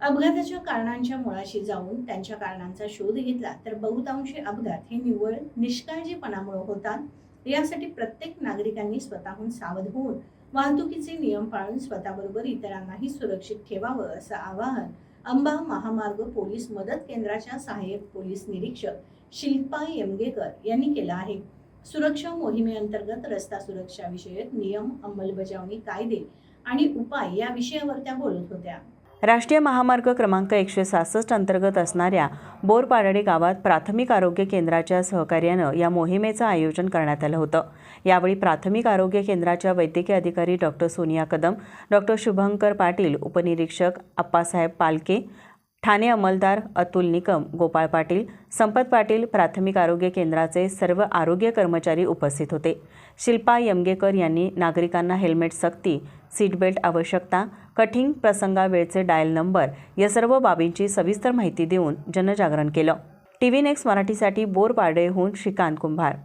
अपघाताच्या कारणांच्या मुळाशी जाऊन त्यांच्या कारणांचा शोध घेतला तर बहुतांशी अपघात हे निव्वळ निष्काळजीपणामुळे होतात. यासाठी प्रत्येक नागरिकांनी स्वतःहून सावध होऊन वाहतुकीचे नियम पाळून स्वतःबरोबर इतरांनाही सुरक्षित ठेवावं असं आवाहन अंबा महामार्ग पोलीस मदत केंद्राच्या सहाय्यक पोलीस निरीक्षक शिल्पा यमगेकर यांनी केलं आहे. सुरक्षा मोहिमेअंतर्गत रस्ता सुरक्षा विषयक नियम अंमलबजावणी कायदे आणि उपाय या विषयावर त्या बोलत होत्या. राष्ट्रीय महामार्ग क्रमांक एकशे सहासष्ट अंतर्गत असणाऱ्या बोरपाडडे गावात प्राथमिक आरोग्य केंद्राच्या सहकार्यानं या मोहिमेचं आयोजन करण्यात आलं होतं. यावेळी प्राथमिक आरोग्य केंद्राच्या वैद्यकीय अधिकारी डॉक्टर सोनिया कदम डॉक्टर शुभंकर पाटील उपनिरीक्षक अप्पासाहेब पालके ठाणे अंमलदार अतुल निकम गोपाळ पाटील संपत पाटील प्राथमिक आरोग्य केंद्राचे सर्व आरोग्य कर्मचारी उपस्थित होते. शिल्पा यमगेकर यांनी नागरिकांना हेल्मेट सक्ती सीटबेल्ट आवश्यकता कठीण प्रसंगावेळचे डायल नंबर या सर्व बाबींची सविस्तर माहिती देऊन जनजागरण केलं. टी व्ही नेक्स्ट मराठीसाठी बोरपाडेहून श्रीकांत कुंभार.